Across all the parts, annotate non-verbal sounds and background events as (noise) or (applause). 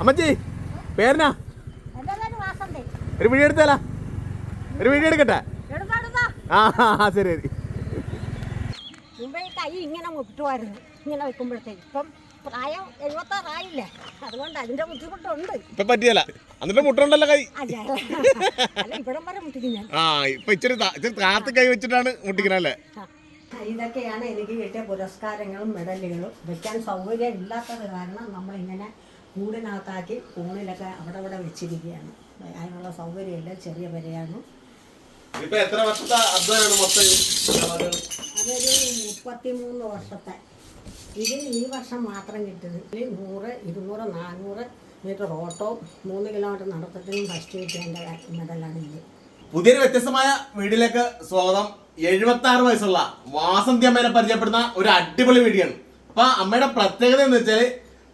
അമ്മച്ചി പേരനാ ഒരു വീഡിയോ എടുത്താലാ. ഒരു വീഡിയോ എടുക്കട്ടെ? ആ ശരി ശരി. മുമ്പേ കൈ ഇങ്ങനെ മുട്ടുമായിരുന്നു ഇങ്ങനെ വെക്കുമ്പോഴത്തേക്ക് ഇപ്പം പ്രായം എഴുപത്താറായില്ലേ അതുകൊണ്ട് അതിന്റെ ബുദ്ധിമുട്ടുണ്ട്. ഇപ്പൊ പറ്റിയല്ല. എന്നിട്ട് മുട്ടുണ്ടല്ലോ കൈ. അല്ല ഇവിടം വരെ മുട്ടിക്കുന്ന ഞാൻ. ആ ഇപ്പൊ ഇച്ചിരി ഇച്ചിരി താത്ത് കൈ വെച്ചിട്ടാണ് മുട്ടിക്കണല്ലേ. ഇതൊക്കെയാണ് എനിക്ക് കിട്ടിയ പുരസ്കാരങ്ങളും മെഡലുകളും. വെക്കാൻ സൗകര്യം ഇല്ലാത്തത് കാരണം നമ്മളിങ്ങനെ കൂടിനകത്താക്കി കൂണിലൊക്കെ അവിടെ അവിടെ വെച്ചിരിക്കുകയാണ്. അതിനുള്ള സൗകര്യമില്ല ചെറിയ വരെയാണ് അതൊരു മുപ്പത്തിമൂന്ന് വർഷത്തെ. ഇതിന് ഈ വർഷം മാത്രം കിട്ടിയത് ഇതിൽ നൂറ് ഇരുന്നൂറ് നാനൂറ് മീറ്റർ ഓട്ടോ മൂന്ന് കിലോമീറ്റർ നടത്തത്തിനും ഫസ്റ്റ് കിട്ടിയതിന്റെ മെഡലാണ് ഇത്. പുതിയൊരു വ്യത്യസ്തമായ വീടിലേക്ക് സ്വാഗതം. എഴുപത്തി ആറ് വയസ്സുള്ള വാസന്തി അമ്മേനെ പരിചയപ്പെടുന്ന ഒരു അടിപൊളി വീടിയാണ്. ആണ് അപ്പൊ അമ്മയുടെ പ്രത്യേകത എന്ന് വെച്ചാൽ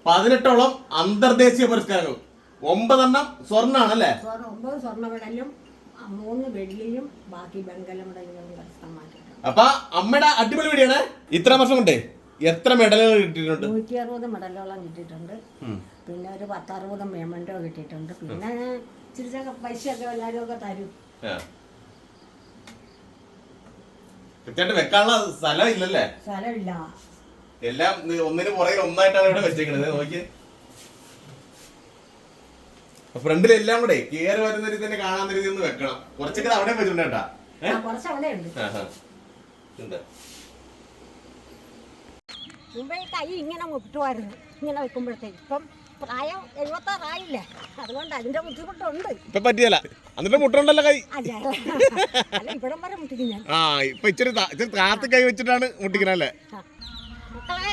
പതിനെട്ടോളം അന്തർദേശീയ പുരസ്കാരങ്ങൾ. ഒമ്പതെണ്ണം സ്വർണമാണ് അല്ലേ ഒമ്പത് സ്വർണ മെഡലും മൂന്ന് വെള്ളിയും ബാക്കി മെഡലുകളും കരസ്ഥമാക്കിയിട്ടുണ്ട്. അപ്പൊ അമ്മയുടെ അടിപൊളി വീടിയാണ്. ഇത്ര വർഷം കൊണ്ടേ എത്ര മെഡലുകൾ കിട്ടിയിട്ടുണ്ട്? നൂറ്റി അറുപത് മെഡലോളം കിട്ടിയിട്ടുണ്ട് പിന്നെ ഒരു പത്തറുപത് പേയ്മെന്റോ കിട്ടിയിട്ടുണ്ട്. പിന്നെ ചിരിച്ചൊക്കെ പൈസയൊക്കെ എല്ലാവരും ഒക്കെ തരും. കൃത്യമായിട്ട് വെക്കാനുള്ള സ്ഥലം ഇല്ലല്ലേ? സ്ഥലമില്ല. എല്ലാം ഒന്നിന് പുറകിൽ ഒന്നായിട്ടാണ് ഇവിടെ വെച്ചേക്കണത്. നോക്കി ഫ്രണ്ടിൽ എല്ലാം കൂടെ കേറി വരുന്ന രീതി തന്നെ കാണാൻ രീതി ഒന്ന് വെക്കണം. കുറച്ചൊക്കെ അവിടെ വെച്ചിട്ടുണ്ട് കേട്ടാ. മുമ്പേ ഈ കൈ ഇങ്ങനെ മുട്ടുമായിരുന്നു ഇങ്ങനെ വെക്കുമ്പോഴത്തേക്ക് ഇപ്പം പ്രായം എഴുപത്താറായില്ലേ അതുകൊണ്ട് അതിന്റെ ബുദ്ധിമുട്ടുണ്ട്. ഇപ്പൊ പറ്റിയല്ല. എന്നിട്ട് മുട്ടുണ്ടല്ലോ കൈ. അല്ല ഇവിടം വരെ മുട്ടിക്കുന്ന ഞാൻ. ആ ഇപ്പൊ ഇച്ചിരി ഇച്ചിരി താത്ത് കൈ വെച്ചിട്ടാണ് മുട്ടിക്കണല്ലേ. മക്കളെ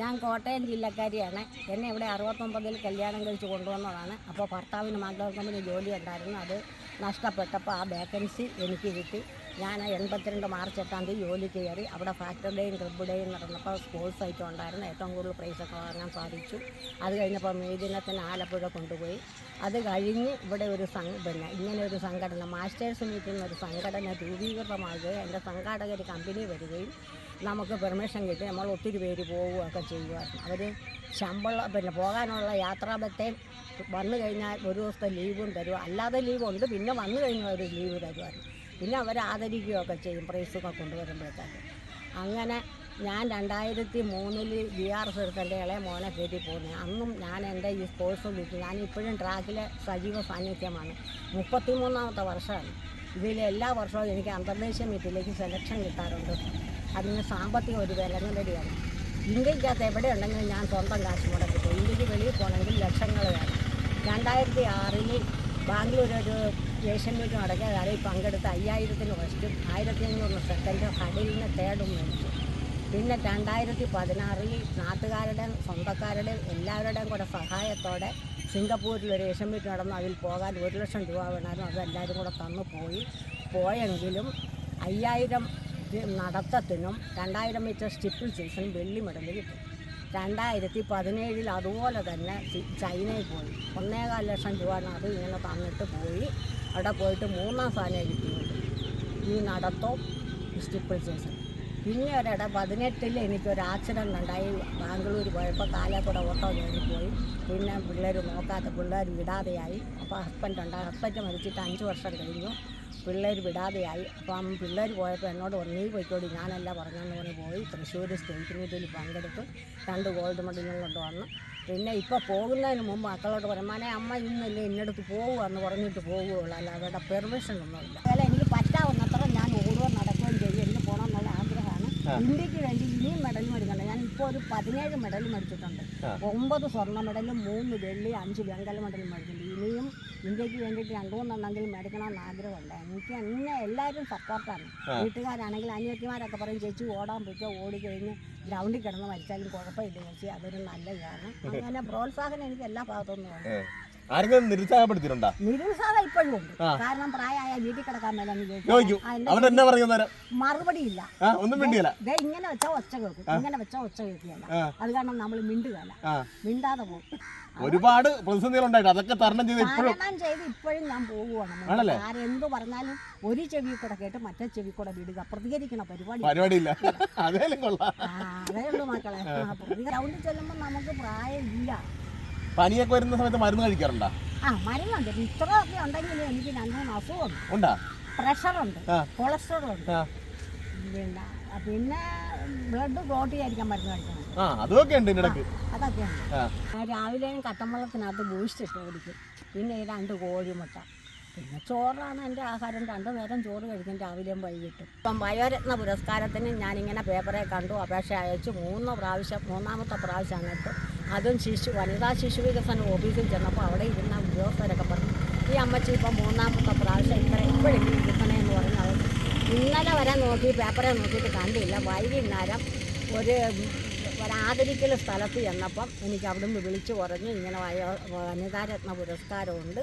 ഞാൻ കോട്ടയം ജില്ലക്കാരിയാണ്. എന്നെ ഇവിടെ അറുപത്തൊമ്പതിൽ കല്യാണം കഴിച്ച് കൊണ്ടുവന്നതാണ്. അപ്പോൾ ഭർത്താവിന് മംഗള കമ്പനി ജോലി ഉണ്ടായിരുന്നു. അത് നഷ്ടപ്പെട്ടപ്പോൾ ആ വേക്കൻസി എനിക്ക് കിട്ടി. ഞാൻ എൺപത്തിരണ്ട് മാർച്ച് എട്ടാം തീയതി ജോലി കയറി അവിടെ ഫാക്ടറി ഡേയും ക്ലബ് ഡേയും നടന്നപ്പോൾ സ്പോർട്സ് ഐറ്റം ഉണ്ടായിരുന്നു. ഏറ്റവും കൂടുതൽ പ്രൈസൊക്കെ വാങ്ങാൻ സാധിച്ചു. അത് കഴിഞ്ഞപ്പോൾ മെയ് ദിനത്തിന് ആലപ്പുഴ കൊണ്ടുപോയി. അത് കഴിഞ്ഞ് ഇവിടെ ഒരു സം പിന്നെ ഇങ്ങനെ ഒരു സംഘടന മാസ്റ്റേഴ്സ് മീറ്റിംഗ് ഒരു സംഘടന രൂപീകൃതമാകുകയും എന്റെ സംഘാടകർ കമ്പനി വരികയും നമുക്ക് പെർമിഷൻ കിട്ടി. നമ്മൾ ഒത്തിരി പേര് പോവുകയൊക്കെ ചെയ്യുമായിരുന്നു. അവർ ശമ്പളം പിന്നെ പോകാനുള്ള യാത്രാബത്തെയും വന്നു കഴിഞ്ഞാൽ ഒരു ദിവസത്തെ ലീവും തരും. അല്ലാതെ ലീവുണ്ട്. പിന്നെ വന്നു കഴിഞ്ഞാൽ ഒരു ലീവ് തരുമായിരുന്നു. പിന്നെ അവർ ആദരിക്കുകയൊക്കെ ചെയ്യും പ്രൈസൊക്കെ കൊണ്ടുവരുമ്പോഴത്തേക്ക്. അങ്ങനെ ഞാൻ രണ്ടായിരത്തി മൂന്നിൽ ബി ആർ എസ് എടുത്തന്റെ ഇളയ മോനെ കയറ്റി പോകുന്നത് അന്നും ഞാൻ എന്റെ ഈ സ്പോർട്സ് വിളിച്ചു ഞാൻ ഇപ്പോഴും ട്രാക്കിലെ സജീവ സാന്നിധ്യമാണ്. മുപ്പത്തിമൂന്നാമത്തെ വർഷമാണ്. ഇതിൽ എല്ലാ വർഷവും എനിക്ക് അന്തർദേശീയ മീറ്റിലേക്ക് സെലക്ഷൻ കിട്ടാറുണ്ട്. അതിന് സാമ്പത്തിക ഒരു വിലങ്ങലടിയാണ് ഇന്ത്യക്കകത്ത് എവിടെ ഉണ്ടെങ്കിലും ഞാൻ സ്വന്തം കാശ് മുടക്കി പോയി ഇന്ത്യയ്ക്ക് വെളിയിൽ പോകണമെങ്കിൽ ലക്ഷങ്ങൾ വേണം. രണ്ടായിരത്തി ആറിൽ ബാംഗ്ലൂർ ഒരു ഏഷ്യൻ മീറ്റ് നടക്കിയ കാര്യം പങ്കെടുത്ത് അയ്യായിരത്തിന് ഫസ്റ്റും ആയിരത്തി അഞ്ഞൂറിന് സെക്കൻഡും ഹഡിലിന് തേർഡും മേടിച്ചു. പിന്നെ രണ്ടായിരത്തി പതിനാറിൽ നാട്ടുകാരുടെയും സ്വന്തക്കാരുടെയും എല്ലാവരുടെയും കൂടെ സഹായത്തോടെ സിംഗപ്പൂരിൽ ഒരു ഏഷ്യൻ മീറ്റ് നടന്നു. അതിൽ പോകാൻ ഒരു ലക്ഷം രൂപ വേണമായിരുന്നു. അതെല്ലാവരും കൂടെ തന്നു പോയി. പോയെങ്കിലും അയ്യായിരം നടത്തത്തിനും രണ്ടായിരം മീറ്റർ സ്റ്റിപ്പിൾ ചേസിനും വെള്ളി മെഡൽ കിട്ടി. രണ്ടായിരത്തി പതിനേഴിൽ അതുപോലെ തന്നെ ചൈനയിൽ പോയി. ഒന്നേകാൽ ലക്ഷം രൂപ അത് ഇങ്ങനെ തന്നിട്ട് പോയി. അവിടെ പോയിട്ട് മൂന്നാം സ്ഥാനം കിട്ടിയിട്ടുണ്ട് ഈ നടത്തവും സ്റ്റിപ്പിൾ ചേസും പിന്നെ ഒരിട പതിനെട്ടിൽ എനിക്കൊരു ആക്സിഡന്റ് ഉണ്ടായി. ബാംഗ്ലൂർ പോയപ്പോൾ കാലേക്കൂടെ കൂടെ ഓട്ടോ കയറിപ്പോയി പിന്നെ പിള്ളേർ നോക്കാത്ത പിള്ളേർ വിടാതെയായി. അപ്പോൾ ഹസ്ബൻഡ് ഉണ്ടായി ഹസ്ബൻഡ് മരിച്ചിട്ട് അഞ്ച് വർഷം കഴിഞ്ഞു. പിള്ളേർ വിടാതെയായി. അപ്പം പിള്ളേർ പോയപ്പോൾ എന്നോട് പറഞ്ഞു നീ പോയിക്കോടി ഞാനല്ല പറഞ്ഞെന്ന് പറഞ്ഞ് പോയി. തൃശ്ശൂർ സ്റ്റേറ്റ് മീറ്റിൽ പങ്കെടുത്തു. രണ്ട് ഗോൾഡ് മെഡലും കൊണ്ട് വന്നു. പിന്നെ ഇപ്പോൾ പോകുന്നതിന് മുമ്പ് മക്കളോട് പറയും മനെ അമ്മ ഇന്നല്ലേ ഇന്നടുത്ത് പോകുകയെന്ന് പറഞ്ഞിട്ട് പോകുകയുള്ളൂ അല്ല അവരുടെ പെർമിഷൻ ഒന്നുമില്ല അതായത് എനിക്ക് പറ്റാവുന്നത്ര ഞാൻ ഓടുകയും നടക്കുകയും ചെയ്യും എന്ന് പോകണം എന്നുള്ള ആഗ്രഹമാണ് ഇന്ത്യയ്ക്ക് വേണ്ടി ഇനിയും മെഡൽ മേടിക്കണം ഞാൻ ഇപ്പോൾ ഒരു പതിനേഴ് മെഡൽ മേടിച്ചിട്ടുണ്ട്. ഒമ്പത് സ്വർണ മെഡലും മൂന്ന് വെള്ളി അഞ്ച് വെങ്കല മെഡൽ മേടിച്ചിട്ടുണ്ട്. ഇനിയും ഇന്ത്യയ്ക്ക് വേണ്ടിയിട്ട് രണ്ടു മൂന്നെണ്ണെങ്കിലും മേടിക്കണമെന്ന് ആഗ്രഹമുണ്ട്. എനിക്ക് എന്നെ എല്ലാവരും സപ്പോർട്ടാണ് വീട്ടുകാരാണെങ്കിൽ അനിയത്തിമാരൊക്കെ പറയും ചേച്ചി ഓടാൻ പറ്റുമോ? ഓടി കഴിഞ്ഞ് ഗ്രൗണ്ടിൽ കിടന്ന് മരിച്ചാലും കുഴപ്പമില്ല ചേച്ചി. അതൊരു നല്ല ഇതാണ്. അങ്ങനെ പ്രോത്സാഹനം എനിക്ക് എല്ലാ ഭാഗത്തുനിന്നും വേണം ആരെങ്കിലും നിരുത്സാഹപ്പെടുത്തിയിട്ടുണ്ടോ? നിരുത്സാഹം ഇപ്പോഴും ഉണ്ട് കാരണം പ്രായമായ വീട്ടിൽ കിടക്കാൻ അവൻ എന്നാ പറയുന്ന മറുപടി ഇല്ല ഒന്നും വേണ്ടിയല്ല ദേ ഇങ്ങനെ വെച്ചാൽ ഒച്ച കേൾക്കും. ഇങ്ങനെ വെച്ചാൽ ഒച്ച കേൾക്കുകയല്ല. അത് കാരണം നമ്മൾ മിണ്ടുകയല്ല. മിണ്ടാതെ പോകും. ഒരുപാട് പ്രതിസന്ധികൾ ഉണ്ടായിട്ട് അതൊക്കെ തരണം ചെയ്ത് ഇപ്പോഴും ചെയ്ത് ഇപ്പോഴും ഞാൻ പോകുവാണ്? ആരെന്ത് പറഞ്ഞാലും ഒരു ചെവി കൂടെ കേട്ട് മറ്റേ ചെവി കൂടെ വിടുക. പ്രതികരിക്കണ പരിപാടി പരിപാടിയില്ല. അതേലും കൊള്ളാം. അതേ ഉള്ളൂ മക്കളെ. ഗ്രൗണ്ടിൽ ചെല്ലുമ്പോൾ നമുക്ക് പ്രായം ഇല്ല പനിയൊക്കെ വരുന്ന സമയത്ത് മരുന്ന് കഴിക്കാറുണ്ടോ? ആ മരുന്നുണ്ട് ഇത്ര ഒക്കെ ഉണ്ടെങ്കിലും എനിക്ക് രണ്ട് മൂന്ന് അസുഖമുണ്ട് ഉണ്ടാ. പ്രഷറുണ്ട് കൊളസ്ട്രോൾ ഉണ്ട്. പിന്നെ പിന്നെ ബ്ലഡ് ക്ലോട്ട് ചെയ്യാതിരിക്കാൻ മരുന്ന് കഴിക്കണം. അതൊക്കെ ഉണ്ട്. ആ. ഞാൻ രാവിലെയും കട്ടമ്പളത്തിനകത്ത് ബൂസ്റ്റ് ഇട്ട് കുടിക്കും. പിന്നെ ഈ രണ്ട് കോഴിമുട്ട. പിന്നെ ചോറാണ് എന്റെ ആഹാരം. രണ്ടു നേരം ചോറ് കഴിക്കും. രാവിലെയും വൈകിട്ടും. ഇപ്പം വയോരത്ന പുരസ്കാരത്തിന് ഞാനിങ്ങനെ പേപ്പറെ കണ്ടു. അപേക്ഷ അയച്ചു. മൂന്ന് പ്രാവശ്യം മൂന്നാമത്തെ പ്രാവശ്യമാണ് ഇപ്പം. അതും ശിശു വനിതാ ശിശു വികസന ഓഫീസിൽ ചെന്നപ്പോൾ അവിടെ ഇരുന്ന ഉദ്യോഗസ്ഥരൊക്കെ പറഞ്ഞു ഈ അമ്മച്ചി ഇപ്പം മൂന്നാമത്തെ പ്രാവശ്യം ഇത്ര ഇപ്പോഴെങ്കിലും വികസനം എന്ന് പറഞ്ഞു അവർ ഇന്നലെ വരെ നോക്കി പേപ്പറെ നോക്കിയിട്ട് കണ്ടില്ല. വൈകുന്നേരം ഒരു ഒരാദരിക്കൽ സ്ഥലത്ത് ചെന്നപ്പം എനിക്ക് അവിടുന്ന് വിളിച്ചു പറഞ്ഞു ഇങ്ങനെ വയോ വനിതാരത്ന പുരസ്കാരമുണ്ട്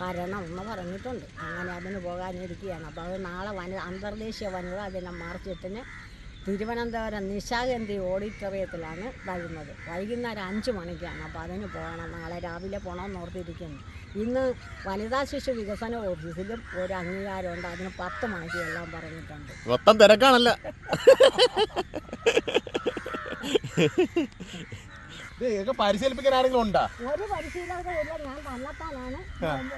കാരണം എന്ന് പറഞ്ഞിട്ടുണ്ട്. അങ്ങനെ അതിന് പോകാനിരിക്കുകയാണ്. അപ്പോൾ അത് നാളെ വനിത അന്തർദേശീയ വനിതാ ദിനം മാർച്ച് എട്ടിന് തിരുവനന്തപുരം നിശാഗന്ധി ഓഡിറ്റോറിയത്തിലാണ് വരുന്നത്. വൈകുന്നേരം അഞ്ച് മണിക്കാണ്. അപ്പോൾ അതിന് പോകണം. നാളെ രാവിലെ പോകണമെന്ന് ഓർത്തിരിക്കുന്നു. ഇന്ന് വനിതാ ശിശു വികസന ഓഫീസിലും ഒരു അംഗീകാരമുണ്ട്. അതിന് പത്ത് മണിക്ക് എല്ലാം പറഞ്ഞിട്ടുണ്ട്. മൊത്തം തിരക്കാണല്ല. (laughs) ഇതൊക്കെ പരിശീലിപ്പിക്കാൻ ആരെങ്കിലും ഉണ്ടാ? ഒരു പരിശീലകരും ഇല്ല ഞാൻ തന്നെത്താനാണ്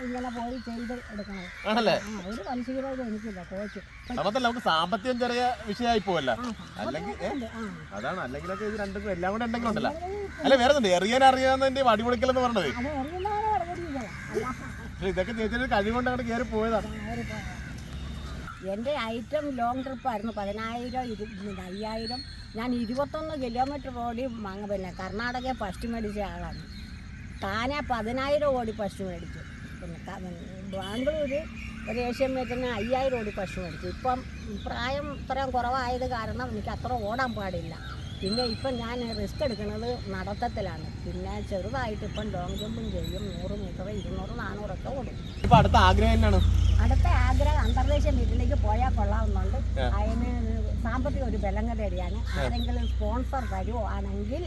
ഇങ്ങനെ പോയി ചെയ്ത് എടുക്കുന്നത് ആണല്ലേ? ഒരു പരിശീലകരും എനിക്കില്ല കോച്ച്. അതല്ല നമുക്ക് സാമ്പത്തികം ചെറിയ വിഷയമായി പോവല്ല. അല്ലെങ്കിൽ അതാണ് അല്ലെങ്കിലൊക്കെ ഇത് രണ്ടും എല്ലാം കൂടെ ഉണ്ടെങ്കിലും ഉണ്ടല്ലോ. അല്ല വേറെ എറിയാൻ അറിയാവുന്നതിന്റെ വടിപൊളിക്കലെന്ന് പറഞ്ഞത്. ഇതൊക്കെ ചേച്ചിയുടെ കഴിവുകൊണ്ട് അങ്ങോട്ട് കയറി പോയതാണ്. എന്റെ ഐറ്റം ലോങ് ട്രിപ്പായിരുന്നു. പതിനായിരം ഇരു അയ്യായിരം. ഞാൻ ഇരുപത്തൊന്ന് കിലോമീറ്റർ ഓടി മങ്ങ പിന്നെ കർണാടകയെ ഫസ്റ്റ് മേടിച്ച ആളാണ്. താനെ പതിനായിരം ഓടി ഫസ്റ്റ് മേടിച്ചു. പിന്നെ ബാംഗ്ലൂർ ഒരു ഏഷ്യൻ മീറ്റിന് അയ്യായിരം ഓടി പശു മേടിച്ചു. ഇപ്പം പ്രായം ഇത്രയും കുറവായത് കാരണം എനിക്ക് അത്ര ഓടാൻ പാടില്ല. പിന്നെ ഇപ്പം ഞാൻ റിസ്ക് എടുക്കുന്നത് നടത്തത്തിലാണ്. പിന്നെ ചെറുതായിട്ട് ഇപ്പം ലോങ് ജമ്പും ചെയ്യും. നൂറ് മീറ്റർ ഇരുന്നൂറ് നാനൂറൊക്കെ ഓടും. ഇപ്പം അടുത്ത ആഗ്രഹം എന്നാണ്? അടുത്ത ആഗ്രഹം അന്തർദേശീയ മീറ്റിലേക്ക് പോയാൽ കൊള്ളാവുന്നുണ്ട്. അതിന് സാമ്പത്തിക ഒരു ബലം തേടിയാണ് ആരെങ്കിലും സ്പോൺസർ തരുവാണെങ്കിൽ.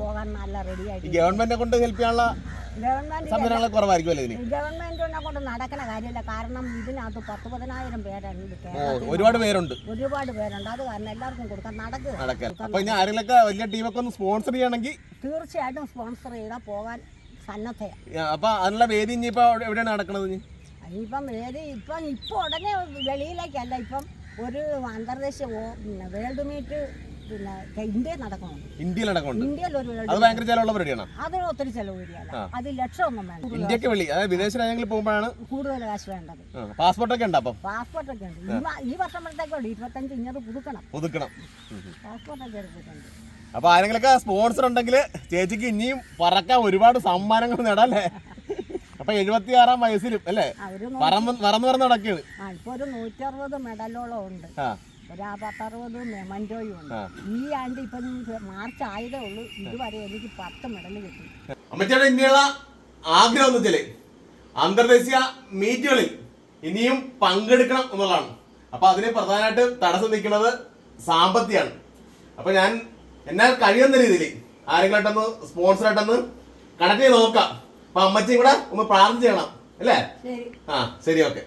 പോകാൻ നല്ല റെഡി ആയിട്ട് ഗവൺമെന്റിനെ കൊണ്ട് ഹെൽപ്പ് ചെയ്യാനുള്ള ഗവൺമെന്റ് ഗവൺമെന്റിനെ കൊണ്ട് നടക്കണ കാര്യമില്ല. കാരണം ഇതിനകത്ത് പത്ത് പതിനായിരം പേരുണ്ട് ഒരുപാട് പേരുണ്ട്. ഒരുപാട് പേരുണ്ട്. അത് കാരണം എല്ലാവർക്കും കൊടുക്കാൻ നടക്കുക വലിയ ടീമൊക്കെ ഒന്ന് സ്പോൺസർ ചെയ്യണമെങ്കിൽ തീർച്ചയായിട്ടും സ്പോൺസർ ചെയ്താൽ പോകാൻ സന്നദ്ധയാണ് അപ്പൊ അതിനുള്ള വേദി ഇനി ഇപ്പൊ എവിടെയാണ് നടക്കുന്നത് ഇപ്പം ഏത് ഇപ്പം ഇപ്പം ഉടനെ വെളിയിലേക്കല്ല ഇപ്പം ഒരു അന്തർദേശീയ വേൾഡ് മീറ്റ് പിന്നെ ഇന്ത്യയിൽ നടക്കണം. ഇന്ത്യയിൽ നടക്കുന്നുണ്ട്. ഇന്ത്യയിൽ ഒരു അത് ഭയങ്കര ചെലവുള്ള പരിപാടിയാണ് അത് ഒത്തിരി ചെലവ് വരികയല്ല അത് ലക്ഷമൊന്നും വേണ്ട. ഇന്ത്യയ്ക്ക് വെളി അതായത് വിദേശ രാജ്യങ്ങളിൽ പോകുമ്പോഴാണ് കൂടുതൽ കാശ് വേണ്ടത്. പാസ്പോർട്ടൊക്കെ ഉണ്ട് അപ്പം. പാസ്പോർട്ടൊക്കെ ഉണ്ട്. ഈ വർഷം വരത്തേക്കുള്ളൂ ഇരുപത്തഞ്ച് ഇഞ്ഞത് പുതുക്കണം. പുതുക്കണം. പാസ്പോർട്ടൊക്കെ എടുത്തിട്ടുണ്ട്. അപ്പൊ ആരെങ്കിലൊക്കെ സ്പോൺസർ ഉണ്ടെങ്കിൽ ചേച്ചിക്ക് ഇനിയും പറക്കാൻ ഒരുപാട് സമ്മാനങ്ങൾ നേടാല്ലേ അപ്പൊ എഴുപത്തി ആറാം വയസ്സിലും അല്ലേ? നൂ- പറന്ന് നടക്കുകയാണ് ഇപ്പൊ ഒരു നൂറ്ററുപത് മെഡലോളം ഉണ്ട്. ഒരു പത്തറുപത് മെമന്റോയും ഉണ്ട്. ഈ ആണ്ട് ഇപ്പൊ മാർച്ച് ആയതേ ഉള്ളൂ. ഇതുവരെ എനിക്ക് പത്ത് മെഡൽ കിട്ടി. അമ്മച്ചിയുടെ ഇനിയുള്ള ആഗ്രഹം എന്ന് വെച്ചാൽ അന്തർദേശീയ മീറ്റുകളിൽ ഇനിയും പങ്കെടുക്കണം എന്നുള്ളതാണ്. അപ്പൊ അതിന് പ്രധാനമായിട്ട് തടസ്സം നിൽക്കുന്നത് സാമ്പത്തികമാണ്. അപ്പൊ ഞാൻ എന്നാൽ കഴിയുന്ന രീതിയിൽ ആരെങ്കിലായിട്ടൊന്ന് സ്പോൺസർ ആയിട്ടൊന്ന് കണക്ട് ചെയ്ത് നോക്കാം. അപ്പൊ അമ്മച്ചിയും കൂടെ ഒന്ന് പ്രാർത്ഥന ചെയ്യണം അല്ലേ? ആ ശരി ഓക്കെ.